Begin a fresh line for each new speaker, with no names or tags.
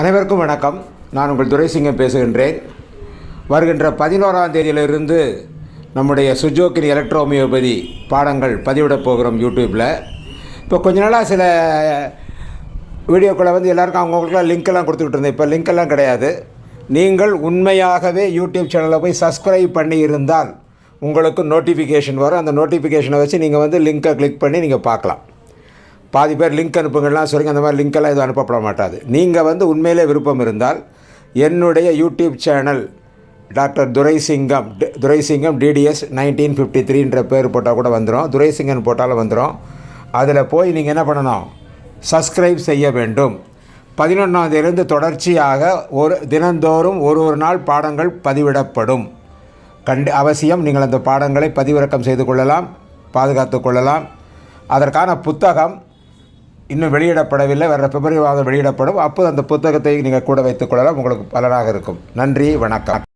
அனைவருக்கும் வணக்கம். நான் உங்கள் துரைசிங்கம் பேசுகின்றேன். வருகின்ற பதினோராம் தேதியிலிருந்து நம்முடைய சுஜோக்கின் எலக்ட்ரோமியோபதி பாடங்கள் பதிவிடப் போகிறோம் யூடியூப்பில் இப்போ கொஞ்ச நாளாக சில வீடியோக்களை வந்து எல்லாருக்கும் அவங்கவுங்களுக்குலாம் லிங்க்கெல்லாம் கொடுத்துக்கிட்டு இருந்தேன். இப்போ லிங்க்கெல்லாம் கிடையாது. நீங்கள் உண்மையாகவே யூடியூப் சேனலில் போய் சப்ஸ்கிரைப் பண்ணி இருந்தால் உங்களுக்கு நோட்டிஃபிகேஷன் வரும். அந்த நோட்டிஃபிகேஷனை வச்சு நீங்கள் வந்து லிங்க்கை கிளிக் பண்ணி நீங்கள் பார்க்கலாம். பாதி பேர் லிங்க் அனுப்புங்கள்லாம் சொல்லுங்கள் அந்த மாதிரி லிங்க்கெல்லாம் எதுவும் அனுப்பப்பட மாட்டாது. நீங்கள் வந்து உண்மையிலே விருப்பம் இருந்தால் என்னுடைய YouTube channel doctor Duraisingam Duraisingam DTS nineteen fifty த்ரீன்ற பேர் போட்டால் கூட வந்துடும் துரைசிங்கன் போட்டாலும் வந்துடும் அதில் போய் நீங்கள் என்ன பண்ணணும்? சப்ஸ்கிரைப் செய்ய வேண்டும். பதினொன்றாம் தொடர்ச்சியாக ஒரு தினந்தோறும் ஒரு ஒரு நாள் பாடங்கள் பதிவிடப்படும். கண்டு அவசியம் நீங்கள் அந்த பாடங்களை பதிவிறக்கம் செய்து கொள்ளலாம் பாதுகாத்து கொள்ளலாம். அதற்கான புத்தகம் இன்னும் வெளியிடப்படவில்லை. வர பிப்ரவரி மாதம் வெளியிடப்படும். அப்போது அந்த புத்தகத்தை நீங்கள் கூட வைத்துக் கொள்ளலாம். உங்களுக்கு பலனாக இருக்கும். நன்றி. வணக்கம்.